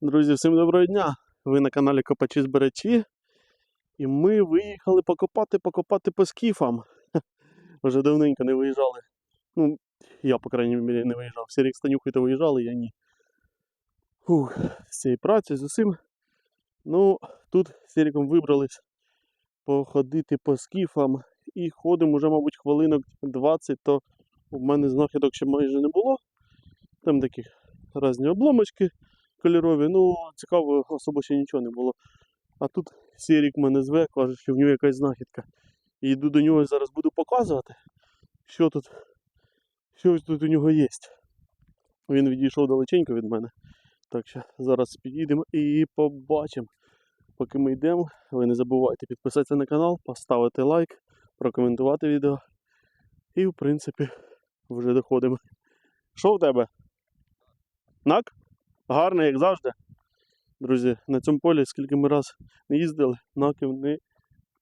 Друзі, всім доброго дня! Ви на каналі Копачі Збирачі. І ми виїхали покопати, покопати по скіфам. Вже давненько не виїжджали. Ну, я, по крайній мірі, не виїжджав. Сірік Станюхи то виїжджали, я ні. Фух, з цієї праці, з усім. Ну, тут з Сіріком вибрались походити по скіфам. І ходимо вже, мабуть, хвилинок 20, то у мене знахідок ще майже не було. Там такі різні обломочки кольорові. Ну, цікаво, особо ще нічого не було. А тут Сірік мене зве, каже, що в нього якась знахідка. І йду до нього і зараз буду показувати, що тут, що тут у нього є. Він відійшов далеченько від мене. Так що зараз підійдемо і побачимо. Поки ми йдемо, ви не забувайте підписатися на канал, поставити лайк, прокоментувати відео. І в принципі вже доходимо. Що в тебе? Нак? Гарний, як завжди. Друзі, на цьому полі, скільки ми раз не їздили, наків не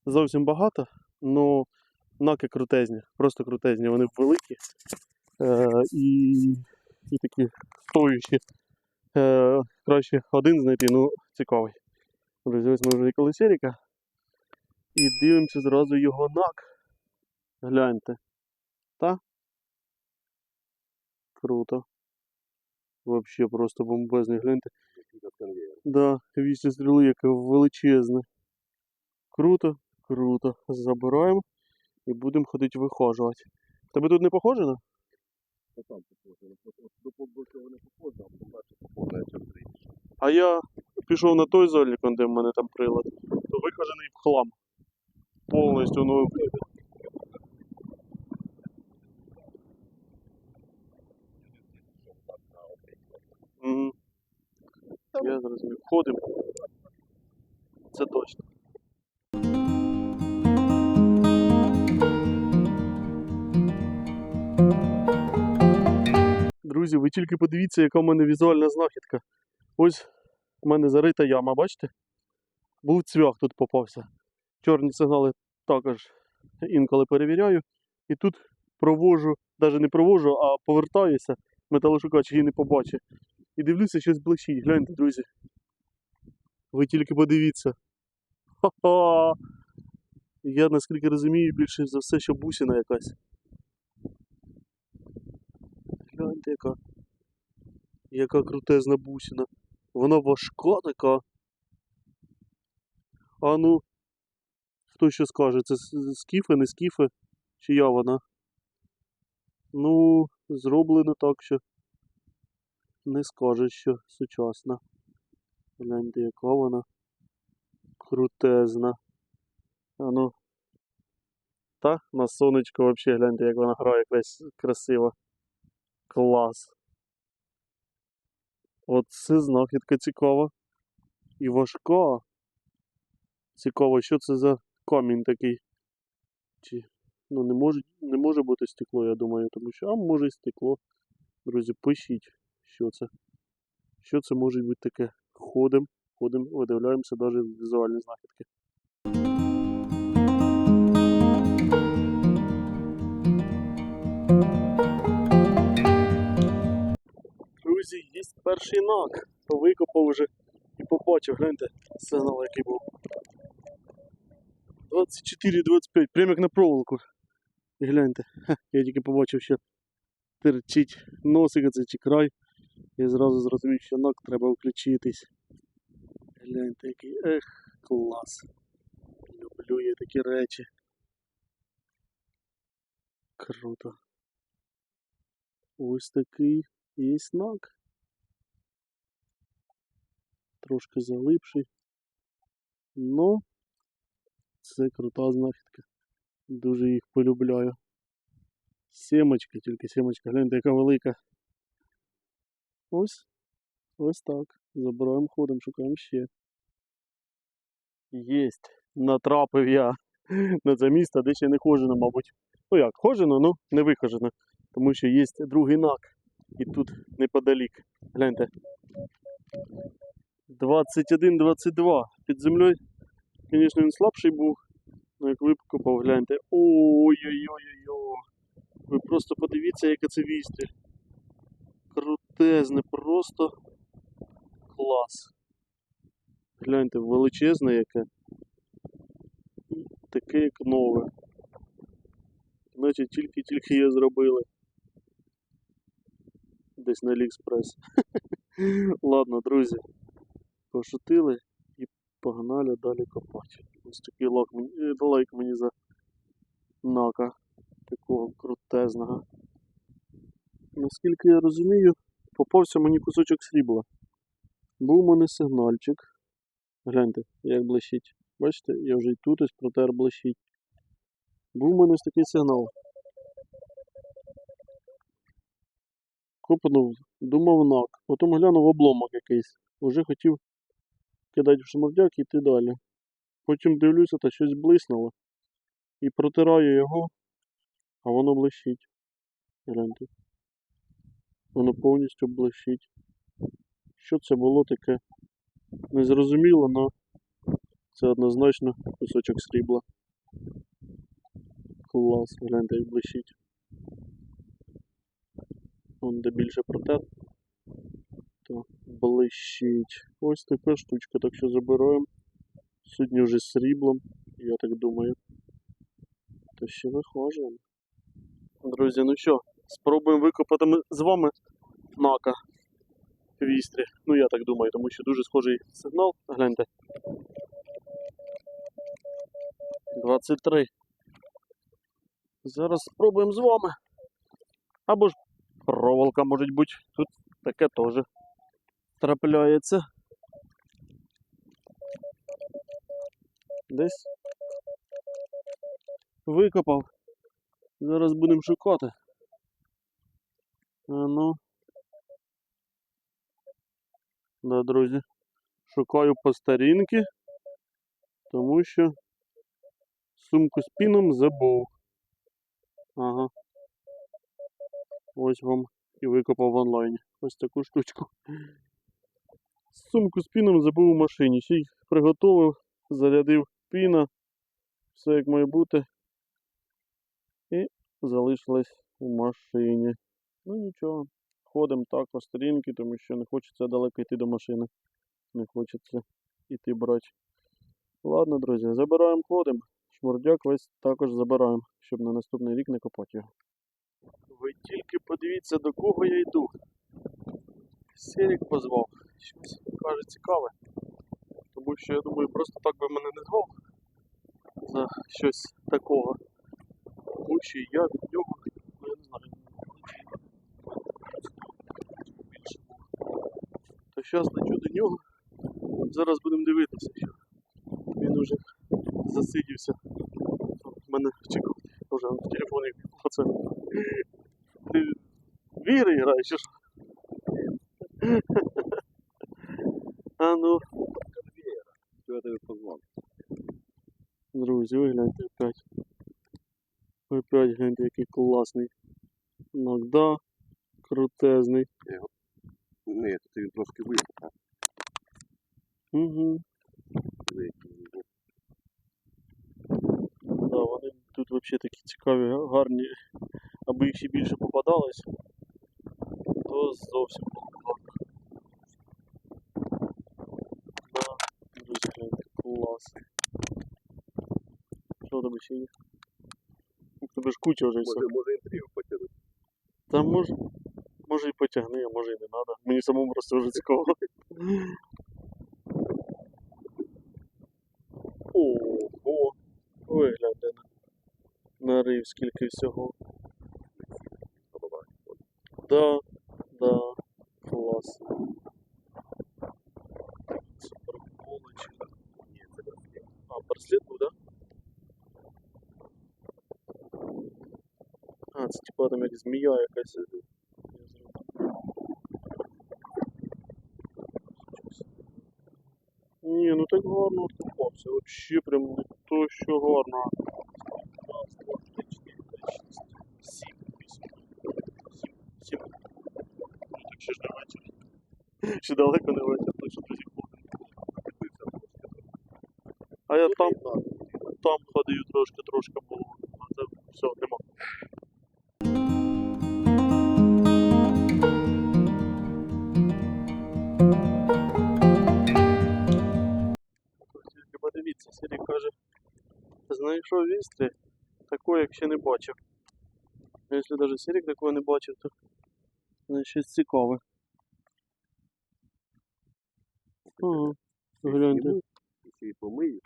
зовсім багато, але наки крутезні, просто крутезні. Вони великі е, і, і такі стоючі. Е, краще один знайти, ну цікавий. Друзі, ось ми вже коло Серіка. І дивимося зразу його нак. Гляньте. Та? Круто. Вообще просто бомбезний, гляньте. Да, вісім стріли, яке величезне. Круто, круто. Забираємо і будемо ходити вихожувати. Тебе тут не похоже на? там похоже. До побольшого не похоже, а по-перше похоже, Андрій. А я пішов на той зольник, де в мене там прилад, то вихожений в хлам. Повністю, ну. Угу. Я зрозумів. Ходимо. Це точно. Друзі, ви тільки подивіться, яка в мене візуальна знахідка. Ось у мене зарита яма, бачите? Був цвях тут попався. Чорні сигнали також інколи перевіряю. І тут провожу, навіть не провожу, а повертаюся. Металошукач її не побачить. І дивлюся, щось блищить. Гляньте, друзі. Ви тільки подивіться. Ха-ха! Я наскільки розумію, більше за все, що бусина якась. Гляньте, яка. Яка крутезна бусина. Вона важка така. А ну, хто ще скаже, це скіфи, не скіфи, чия вона? Ну, зроблено так, що не скажеш, що сучасна. Гляньте, яка вона крутезна. А ну. Та, на сонечко взагалі гляньте, як вона грає крас- красиво. Клас. Оце знахідка цікава. І важка. Цікаво, що це за камінь такий. Чи ну не може, не може бути стекло, я думаю, тому що, а може і стекло. Друзі, пишіть, що це. Що це може бути таке? Ходимо, ходимо, видивляємося навіть візуальні знахідки. Друзі, є перший нак. То викопав вже і побачив, гляньте, сигнал який був. 24-25, прямо як на проволоку. І гляньте, я тільки побачив, що терчить носик оце чи край. І зразу зрозумів, що нак треба включитись. Гляньте, який ех, клас. Люблю я такі речі. Круто. Ось такий є нак. Трошки залипший. Ну, це крута знахідка. Дуже їх полюбляю. Сімочка, тільки сімочка, гляньте, яка велика. Ось. Ось так. Забираємо ходом, шукаємо ще. Єсть. Натрапив я на це місце, де ще не хожено, мабуть. Ну як, хожено, ну не вихожено. Тому що є другий нак. І тут неподалік. Гляньте. 21-22. Під землею, звісно, він слабший був. Ну як викопав, гляньте. Ой-ой-ой-ой-ой. Ви просто подивіться, яке це вістря. Крутезне, просто Клас. Гляньте, величезне яке. Таке як нове. Значить тільки-тільки її зробили. Десь на Аліекспрес. Ладно, друзі. Пошутили і погнали далі копати. Ось такий лайк мені, е, лайк мені за нака такого крутезного. Наскільки я розумію, попався мені кусочок срібла. Був у мене сигнальчик. Гляньте, як блищить. Бачите, я вже й тут ось протер блищить. Був у мене ось такий сигнал. Копнув, думав нак. Потім глянув обломок якийсь. Уже хотів кидати в шмурдяк і йти далі. Потім дивлюся, та щось блиснуло. І протираю його, а воно блищить. Гляньте. Воно повністю блищить. Що це було таке? Незрозуміло, але це однозначно кусочок срібла. Клас, гляньте, як блищить. Вон де більше протер. То блищить. Ось така штучка, так що забираємо. Сьогодні вже сріблом, я так думаю. То ще вихожуємо. Друзі, ну що, спробуємо викопати ми з вами нака в вістрі. Ну я так думаю, тому що дуже схожий сигнал. Гляньте. 23. Зараз спробуємо з вами. Або ж проволока може бути. Тут таке теж трапляється. Десь викопав. Зараз будемо шукати. А ну. Да, друзі. Шукаю по старінки, тому що сумку з піном забув. Ага. Ось вам і викопав в онлайні. Ось таку штучку. Сумку з піном забув у машині. Ще й приготував, зарядив піна. Все як має бути. І залишилось у машині. Ну нічого. Ходимо так по сторінки, тому що не хочеться далеко йти до машини. Не хочеться йти брати. Ладно, друзі, забираємо ходимо. Шмурдяк весь також забираємо, щоб на наступний рік не копати його. Ви тільки подивіться, до кого я йду. Серік позвав. Щось каже цікаве. Тому що я думаю, просто так би мене не звав за щось такого. Тому що я від нього, ну я не знаю, більше був. То зараз лечу до нього. Зараз будемо дивитися, що він уже засидівся. Мене чекав, вже в телефоні оце. Ти в ігри граєш? А ну, я тобі позвав? друзі, ви гляньте опять. Опять гляньте, який класний. Ногда крутезний. Ні, то він трошки виїхав. Угу. Да, вони тут взагалі такі цікаві, га- гарні. Аби їх ще більше попадалось, то зовсім було гарно. Да, гляньте, клас. Що там ще є? Тебе ж куча вже все. Може, може інтригу потягнути. Та може, може і потягни, а може і не треба. Мені самому просто вже цікаво. Ого! Ви гляньте на, на скільки всього. Да, да, клас. Супер полочка. Ні, це браслет. А, браслет був, да? А, це типа там як змія якась. е, я зрозумів. Ні, ну так гарно откопався. Вообще прям не то, що гарно. Раз, два, три, чотири, п'ять, шість, сім, вісім. Сім, сім. Ну так ще ж не вечір. Ще далеко не вечір, точно друзі А я там, там ходив трошки, трошки було. А це все, нема. Знайшов в Істрі, такого як ще не бачив. Якщо навіть Сірік такого не бачив, то щось цікаве. Ага, гляньте, і помию,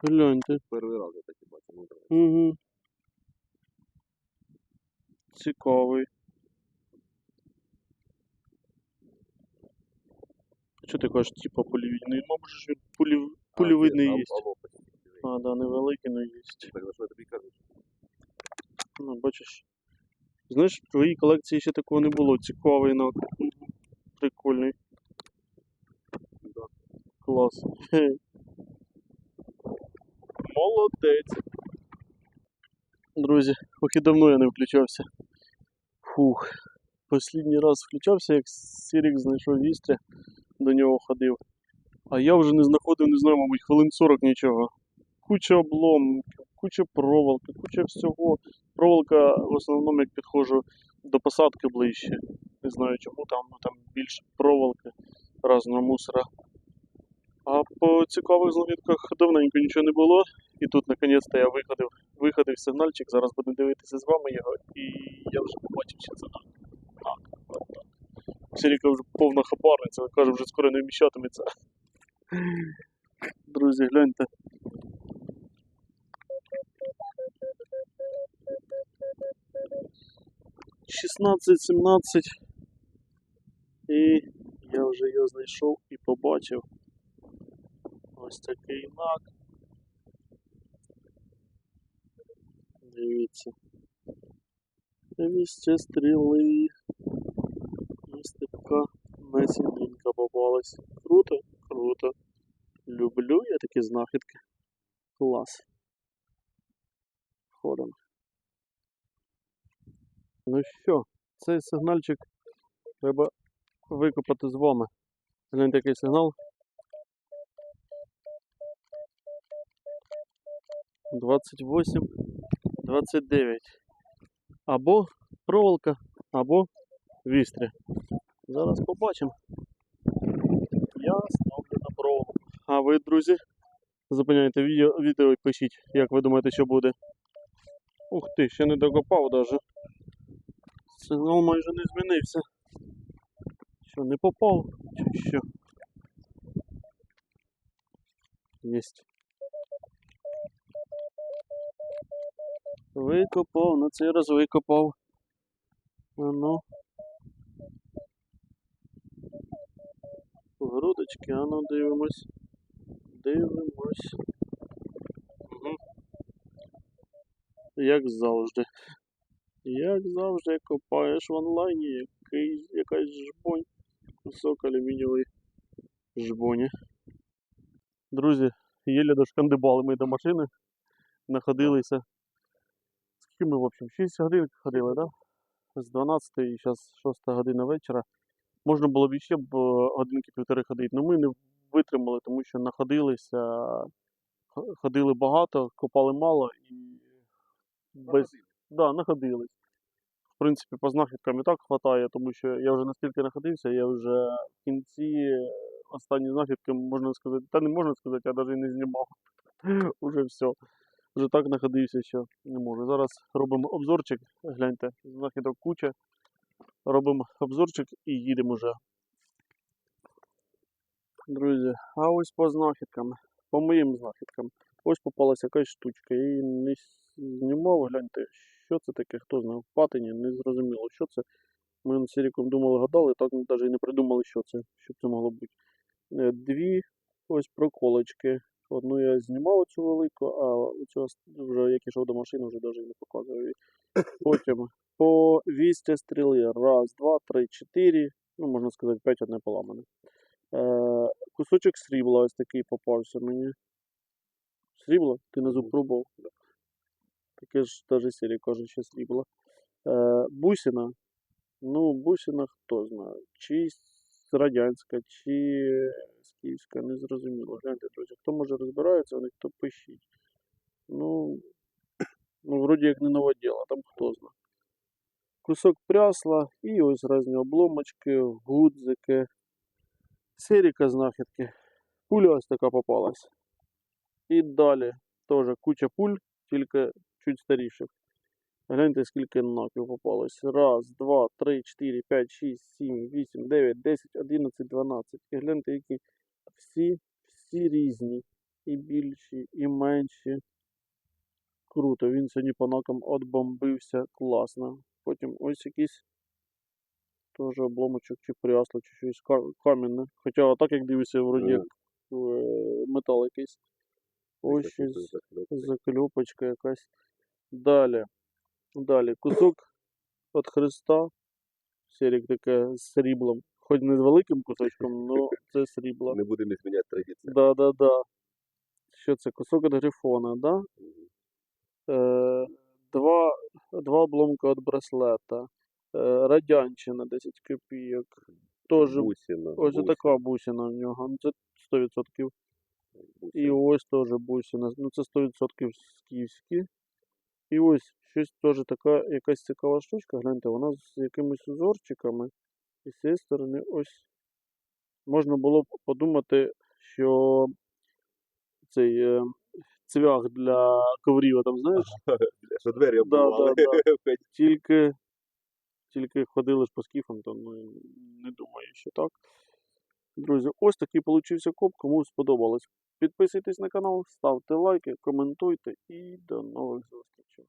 гляньте. перший раз я таки бачу. Ну, так. Угу. Цікавий. Що ти кажеш, типа пулевидний? Мабуть, ж він пулів... пулевидний А, є. а, да, невеликий, але є. Ну, бачиш. Знаєш, в твоїй колекції ще такого не було. Цікавий. Мгм. Прикольний. Да. Клас. Молодець. Друзі, поки давно я не включався. Фух. Послідній раз включався, як Сірік знайшов вістря, до нього ходив. А я вже не знаходив, не знаю, мабуть, хвилин 40 нічого. Куча обломків, куча проволоки, куча всього. Проволока в основному як підходжу до посадки ближче. Не знаю чому там, ну там більше проволоки разного мусора. А по цікавих знахідках давненько нічого не було. І тут наконець-то я виходив, виходив сигнальчик, зараз будемо дивитися з вами його, і я вже побачив, що це так. Так, так. Сіріка вже повна хабарниця, каже, вже скоро не вміщатиметься. Друзі, гляньте. Шістнадцять, сімнадцять. І я вже його знайшов і побачив. Ось такий нак. Дивіться. Місце стріли. Ось така насінинка попалась. Круто, круто. Люблю я такі знахідки. Клас. Ходимо. Ну що, цей сигнальчик треба викопати з вами. Гляньте який сигнал. 28, 29. Або проволока, або вістря. Зараз побачимо. Я ставлю. А ви, друзі, зупиняйте відео, відео і пишіть, як ви думаєте, що буде. Ух ти, ще не докопав даже. Сигнал майже не змінився. Що, не попав? Чи що? Єсть. Викопав, на цей раз викопав. Ну. Грудочки, а ну дивимось. Дивимось. Угу. Як завжди. Як завжди копаєш в онлайні якийсь, якась жбонь. Кусок алюмінієвої жбоні. Друзі, єлі дошкандибали ми до машини. Находилися. Скільки ми, в общем, 6 годин ходили, да? З 12 і зараз 6 година вечора. Можна було б ще б е, годинки півтори ходити, але ми не витримали, тому що находилися, ходили багато, копали мало і без, да, находились. В принципі, по знахідкам і так вистачає, тому що я вже настільки находився, я вже в кінці останні знахідки, можна сказати, та не можна сказати, я навіть не знімав. Уже все. Вже так находився, що не можу. Зараз робимо обзорчик, гляньте, знахідок куча. Робимо обзорчик і їдемо вже. Друзі, а ось по знахідкам, по моїм знахідкам. Ось попалася якась штучка. Її не знімав, гляньте, що це таке, хто знає, в патині, не зрозуміло, що це. Ми з Сіріком думали, гадали, так навіть і не придумали, що це, що це могло бути. Е, Дві ось проколочки. Одну я знімав цю велику, а оцю вже як ішов до машини, вже навіть і не показую. її. Потім по вісті стріли. Раз, два, три, чотири. Ну, можна сказати, п'ять одне поламане. Е, кусочок срібла ось такий попався мені. Срібло? Ти не зуб пробував? Таке ж навіть серія каже, що срібло. Е, бусина. Ну, бусина хто знає. Чи радянська, чи з київська, не зрозуміло. Гляньте, друзі, хто може розбирається, вони хто пишіть. Ну, ну, вроді як не нове діло, там хто знає. Кусок прясла і ось різні обломочки, гудзики, серіка знахідки. Пуля ось така попалась. І далі Теж куча пуль, тільки чуть старіших. Гляньте, скільки ноків попалось. Раз, два, три, чотири, п'ять, шість, сім, вісім, дев'ять, десять, одинадцять, дванадцять. І гляньте, які всі, всі різні. І більші, і менші. Круто, він сьогодні по нокам отбомбився. Класно. Потім ось якийсь теж обломочок чи прясло, чи щось ка- кам'яне. Хоча отак, як дивишся, вроді як е, метал якийсь. Ось Ось щось закльопочка якась. Далі. Далі. Кусок від хреста. Серік таке з сріблом. Хоч не з великим кусочком, але це срібло. Не будемо зміняти традицію. Да, да, да. Що це? Кусок від грифона, да? Е, два, два обломка від браслета. Е, радянщина 10 копійок. Тоже Бусина. ось бусина, така бусина в нього. Ну, Це 100%. І ось теж бусина. Ну це 100% скіфські. І ось щось теж така якась цікава штучка. Гляньте, вона з якимись узорчиками. І з цієї сторони ось можна було б подумати, що цей е, цвях для коврів, там, знаєш, Що двері Да, оббивали. да, тільки, тільки ходили ж по скіфам, то ну, не думаю, що так. Друзі, ось такий получився коп. Кому сподобалось. Підписуйтесь на канал, ставте лайки, коментуйте і до нових зустрічей.